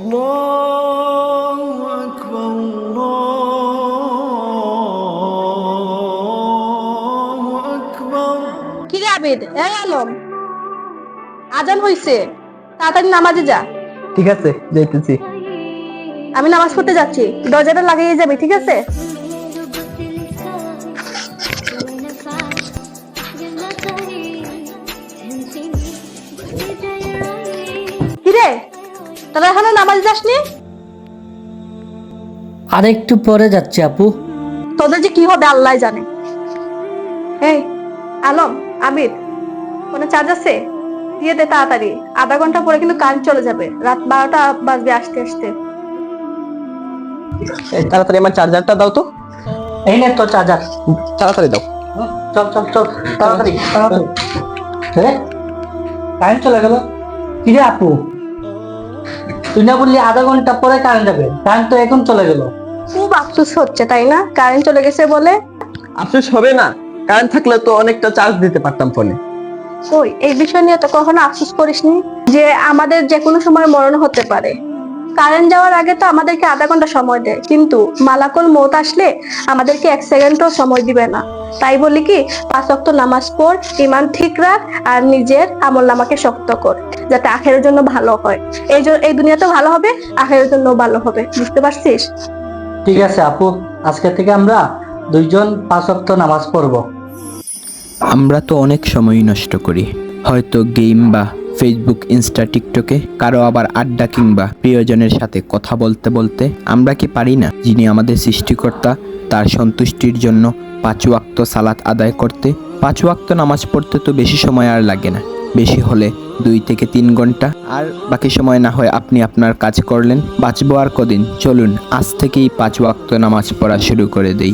الله أكبر الله أكبر কি রে আবিদ এই আলম আজান হইছে তাড়াতাড়ি নামাজে যা ঠিক আছে যাইতেছি আমি নামাজ পড়তে যাচ্ছি দরজাটা লাগিয়ে যাবি ঠিক আছে তোরা এখনও নামাজ যাসনি? আর একটু পরে যাচ্ছে আপু। তোদের যে কি হবে আল্লাহ জানে। এই আলম আবিদ কোনো চার্জ আছে? দিয়ে দে তাড়াতাড়ি। আধা ঘণ্টা পরে কিন্তু কারেন্ট চলে যাবে। রাত বারোটা বাজবে আসতে আসতে। এই তাড়াতাড়ি আমার চার্জারটা দাও তো। এই নে তো চার্জার। তাড়াতাড়ি দাও। চল চল চল তাড়াতাড়ি তাড়াতাড়ি। হ্যাঁ কারেন্ট চলে গেল। কি রে আপু? তুই না বললি আধা ঘণ্টা পরে কারেন্ট যাবে কারেন্ট তো এখন চলে গেল। খুব আফসোস হচ্ছে তাই না? কারেন্ট চলে গেছে বলে? আফসোস হবে না। কারেন্ট থাকলে তো অনেকটা চার্জ দিতে পারতাম ফোনে ওই এই বিষয় নিয়ে তো কখনো আফসোস করিসনি? যে আমাদের যে কোনো সময় মরণ হতে পারে। কারেন্ট যাওয়ার আগে তো আমাদেরকে আধা ঘণ্টা সময় দেয় কিন্তু মালাকুল মৌত আসলে আমাদেরকে এক সেকেন্ডও সময় দিবে না। তাই বলি কি পাঁচ ওয়াক্ত নামাজ পড় ইমান ঠিক রাখ আর নিজের আমল নামাকে শক্ত কর যাতে আখেরের জন্য ভালো হয়। এই জন্য এই দুনিয়াতে ভালো হবে আখেরের জন্য ভালো হবে। বুঝতে পারছিস? ঠিক আছে আপু আজকে থেকে আমরা দুইজন পাঁচ ওয়াক্ত নামাজ পড়ব। আমরা তো অনেক সময় নষ্ট করি। হয়তো গেম বা ফেসবুক ইনস্টা টিকটকে কারও আবার আড্ডা কিংবা প্রিয়জনের সাথে কথা বলতে বলতে আমরা কি পারি না? যিনি আমাদের সৃষ্টিকর্তা তার সন্তুষ্টির জন্য পাঁচ ওয়াক্ত সালাত আদায় করতে, পাঁচ ওয়াক্ত নামাজ পড়তে তো বেশি সময় আর লাগে না। বেশি হলে দুই থেকে তিন ঘণ্টা। আর বাকি সময় না হয় আপনি আপনার কাজ করলেন, বাঁচবো আর কদিন? চলুন, আজ থেকেই পাঁচ ওয়াক্ত নামাজ পড়া শুরু করে দেই।